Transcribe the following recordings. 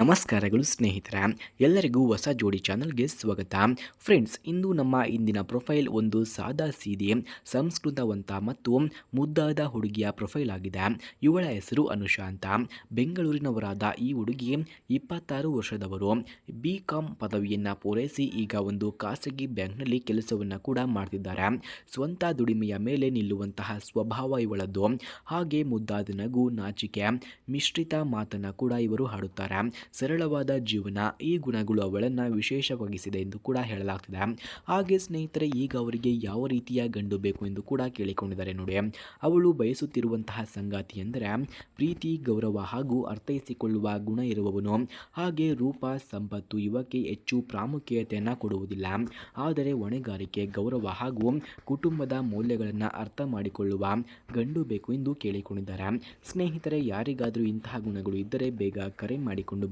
ನಮಸ್ಕಾರಗಳು ಸ್ನೇಹಿತರ, ಎಲ್ಲರಿಗೂ ಹೊಸ ಜೋಡಿ ಚಾನಲ್ಗೆ ಸ್ವಾಗತ. ಫ್ರೆಂಡ್ಸ್, ಇಂದು ನಮ್ಮ ಇಂದಿನ ಪ್ರೊಫೈಲ್ ಒಂದು ಸಾದಾ ಸೀದೆ ಸಂಸ್ಕೃತವಂತ ಮತ್ತು ಮುದ್ದಾದ ಹುಡುಗಿಯ ಪ್ರೊಫೈಲ್ ಆಗಿದೆ. ಇವಳ ಹೆಸರು ಅನುಷಾ ಅಂತ. ಬೆಂಗಳೂರಿನವರಾದ ಈ ಹುಡುಗಿ ಇಪ್ಪತ್ತಾರು ವರ್ಷದವರು. ಬಿ ಕಾಮ್ ಪದವಿಯನ್ನು ಪೂರೈಸಿ ಈಗ ಒಂದು ಖಾಸಗಿ ಬ್ಯಾಂಕ್ನಲ್ಲಿ ಕೆಲಸವನ್ನು ಕೂಡ ಮಾಡ್ತಿದ್ದಾರೆ. ಸ್ವಂತ ದುಡಿಮೆಯ ಮೇಲೆ ನಿಲ್ಲುವಂತಹ ಸ್ವಭಾವ ಇವಳದ್ದು. ಹಾಗೆ ಮುದ್ದಾದ ನಗು, ನಾಚಿಕೆ, ಮಿಶ್ರಿತ ಮಾತನ್ನು ಕೂಡ ಇವರು ಹಾಡುತ್ತಾರೆ. ಸರಳವಾದ ಜೀವನ ಈ ಗುಣಗಳು ಅವಳನ್ನು ವಿಶೇಷವಾಗಿಸಿದೆ ಎಂದು ಕೂಡ ಹೇಳಲಾಗ್ತಿದೆ. ಹಾಗೆ ಸ್ನೇಹಿತರೆ, ಈಗ ಅವರಿಗೆ ಯಾವ ರೀತಿಯ ಗಂಡು ಬೇಕು ಎಂದು ಕೂಡ ಕೇಳಿಕೊಂಡಿದ್ದಾರೆ ನೋಡಿ. ಅವಳು ಬಯಸುತ್ತಿರುವಂತಹ ಸಂಗಾತಿ ಎಂದರೆ ಪ್ರೀತಿ, ಗೌರವ ಹಾಗೂ ಅರ್ಥೈಸಿಕೊಳ್ಳುವ ಗುಣ ಇರುವವನು. ಹಾಗೆ ರೂಪ, ಸಂಪತ್ತು ಇವಕ್ಕೆ ಹೆಚ್ಚು ಪ್ರಾಮುಖ್ಯತೆಯನ್ನು ಕೊಡುವುದಿಲ್ಲ. ಆದರೆ ಹೊಣೆಗಾರಿಕೆ, ಗೌರವ ಹಾಗೂ ಕುಟುಂಬದ ಮೌಲ್ಯಗಳನ್ನು ಅರ್ಥ ಮಾಡಿಕೊಳ್ಳುವ ಗಂಡು ಬೇಕು ಎಂದು ಕೇಳಿಕೊಂಡಿದ್ದಾರೆ. ಸ್ನೇಹಿತರೆ, ಯಾರಿಗಾದರೂ ಇಂತಹ ಗುಣಗಳು ಇದ್ದರೆ ಬೇಗ ಕರೆ ಮಾಡಿಕೊಂಡು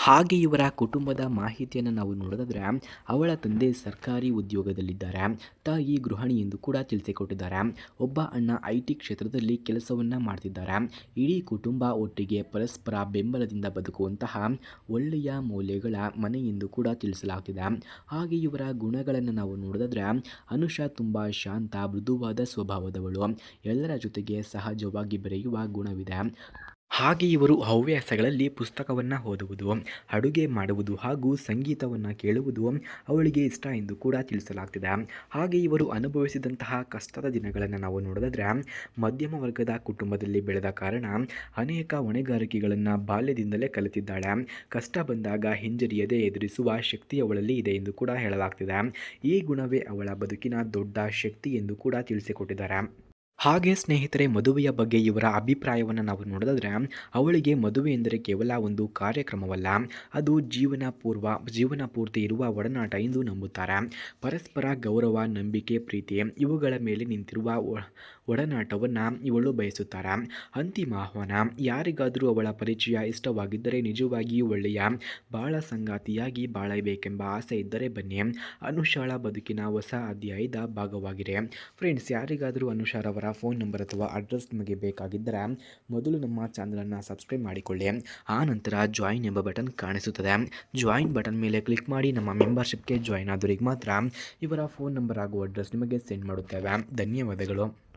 ಹಾಗೆ ಇವರ ಕುಟುಂಬದ ಮಾಹಿತಿಯನ್ನು ನಾವು ನೋಡೋದಾದರೆ, ಅವಳ ತಂದೆ ಸರ್ಕಾರಿ ಉದ್ಯೋಗದಲ್ಲಿದ್ದಾರೆ. ತಾಯಿ ಗೃಹಿಣಿ ಎಂದು ಕೂಡ ತಿಳಿಸಿಕೊಟ್ಟಿದ್ದಾರೆ. ಒಬ್ಬ ಅಣ್ಣ ಐ ಟಿ ಕ್ಷೇತ್ರದಲ್ಲಿ ಕೆಲಸವನ್ನು ಮಾಡ್ತಿದ್ದಾರೆ. ಇಡೀ ಕುಟುಂಬ ಒಟ್ಟಿಗೆ ಪರಸ್ಪರ ಬೆಂಬಲದಿಂದ ಬದುಕುವಂತಹ ಒಳ್ಳೆಯ ಮೌಲ್ಯಗಳ ಮನೆ ಎಂದು ಕೂಡ ತಿಳಿಸಲಾಗ್ತಿದೆ. ಹಾಗೆ ಇವರ ಗುಣಗಳನ್ನು ನಾವು ನೋಡೋದಾದರೆ, ಅನುಷಾ ತುಂಬ ಶಾಂತ, ಮೃದುವಾದ ಸ್ವಭಾವದವಳು. ಎಲ್ಲರ ಜೊತೆಗೆ ಸಹಜವಾಗಿ ಬೆರೆಯುವ ಗುಣವಿದೆ. ಹಾಗೆ ಇವರು ಹವ್ಯಾಸಗಳಲ್ಲಿ ಪುಸ್ತಕವನ್ನು ಓದುವುದು, ಅಡುಗೆ ಮಾಡುವುದು ಹಾಗೂ ಸಂಗೀತವನ್ನು ಕೇಳುವುದು ಅವಳಿಗೆ ಇಷ್ಟ ಎಂದು ಕೂಡ ತಿಳಿಸಲಾಗ್ತಿದೆ. ಹಾಗೆ ಇವರು ಅನುಭವಿಸಿದಂತಹ ಕಷ್ಟದ ದಿನಗಳನ್ನು ನಾವು ನೋಡಿದ್ರೆ ಮಧ್ಯಮ ವರ್ಗದ ಕುಟುಂಬದಲ್ಲಿ ಬೆಳೆದ ಕಾರಣ ಅನೇಕ ಹೊಣೆಗಾರಿಕೆಗಳನ್ನು ಬಾಲ್ಯದಿಂದಲೇ ಕಲಿತಿದ್ದಾಳೆ. ಕಷ್ಟ ಬಂದಾಗ ಹಿಂಜರಿಯದೆ ಎದುರಿಸುವ ಶಕ್ತಿ ಅವಳಲ್ಲಿ ಇದೆ ಎಂದು ಕೂಡ ಹೇಳಲಾಗ್ತಿದೆ. ಈ ಗುಣವೇ ಅವಳ ಬದುಕಿನ ದೊಡ್ಡ ಶಕ್ತಿ ಎಂದು ಕೂಡ ತಿಳಿಸಿಕೊಟ್ಟಿದ್ದಾರೆ. ಹಾಗೆ ಸ್ನೇಹಿತರೆ, ಮದುವೆಯ ಬಗ್ಗೆ ಇವರ ಅಭಿಪ್ರಾಯವನ್ನು ನಾವು ನೋಡಿದ್ರೆ ಅವಳಿಗೆ ಮದುವೆ ಎಂದರೆ ಕೇವಲ ಒಂದು ಕಾರ್ಯಕ್ರಮವಲ್ಲ. ಅದು ಜೀವನ ಪೂರ್ವ, ಜೀವನ ಪೂರ್ತಿ ಇರುವ ಒಡನಾಟ ಎಂದು ನಂಬುತ್ತಾರೆ. ಪರಸ್ಪರ ಗೌರವ, ನಂಬಿಕೆ, ಪ್ರೀತಿ ಇವುಗಳ ಮೇಲೆ ನಿಂತಿರುವ ಒಡನಾಟವನ್ನು ಇವಳು ಬಯಸುತ್ತಾರೆ. ಅಂತಿಮ ಆಹ್ವಾನ, ಯಾರಿಗಾದರೂ ಅವಳ ಪರಿಚಯ ಇಷ್ಟವಾಗಿದ್ದರೆ ನಿಜವಾಗಿಯೂ ಒಳ್ಳೆಯ, ಬಾಳ ಸಂಗಾತಿಯಾಗಿ ಬಾಳಬೇಕೆಂಬ ಆಸೆ ಇದ್ದರೆ ಬನ್ನಿ. ಅನುಷಾಳ ಬದುಕಿನ ಹೊಸ ಅಧ್ಯಾಯದ ಭಾಗವಾಗಿದೆ. ಫ್ರೆಂಡ್ಸ್ ಯಾರಿಗಾದರೂ ಅನುಷಾರವರ ಫೋನ್ ನಂಬರ್ ಅಥವಾ ಅಡ್ರೆಸ್ ನಿಮಗೆ ಬೇಕಾಗಿದ್ದರೆ ಮೊದಲು ನಮ್ಮ ಚಾನಲನ್ನು ಸಬ್ಸ್ಕ್ರೈಬ್ ಮಾಡಿಕೊಳ್ಳಿ. ಆ ನಂತರ ಜಾಯಿನ್ ಎಂಬ ಬಟನ್ ಕಾಣಿಸುತ್ತದೆ. ಜಾಯಿನ್ ಬಟನ್ ಮೇಲೆ ಕ್ಲಿಕ್ ಮಾಡಿ ನಮ್ಮ ಮೆಂಬರ್ಶಿಪ್ಗೆ ಜಾಯಿನ್ ಆದವರಿಗೆ ಮಾತ್ರ ಇವರ ಫೋನ್ ನಂಬರ್ ಹಾಗೂ ಅಡ್ರೆಸ್ ನಿಮಗೆ ಸೆಂಡ್ ಮಾಡುತ್ತೇವೆ. ಧನ್ಯವಾದಗಳು.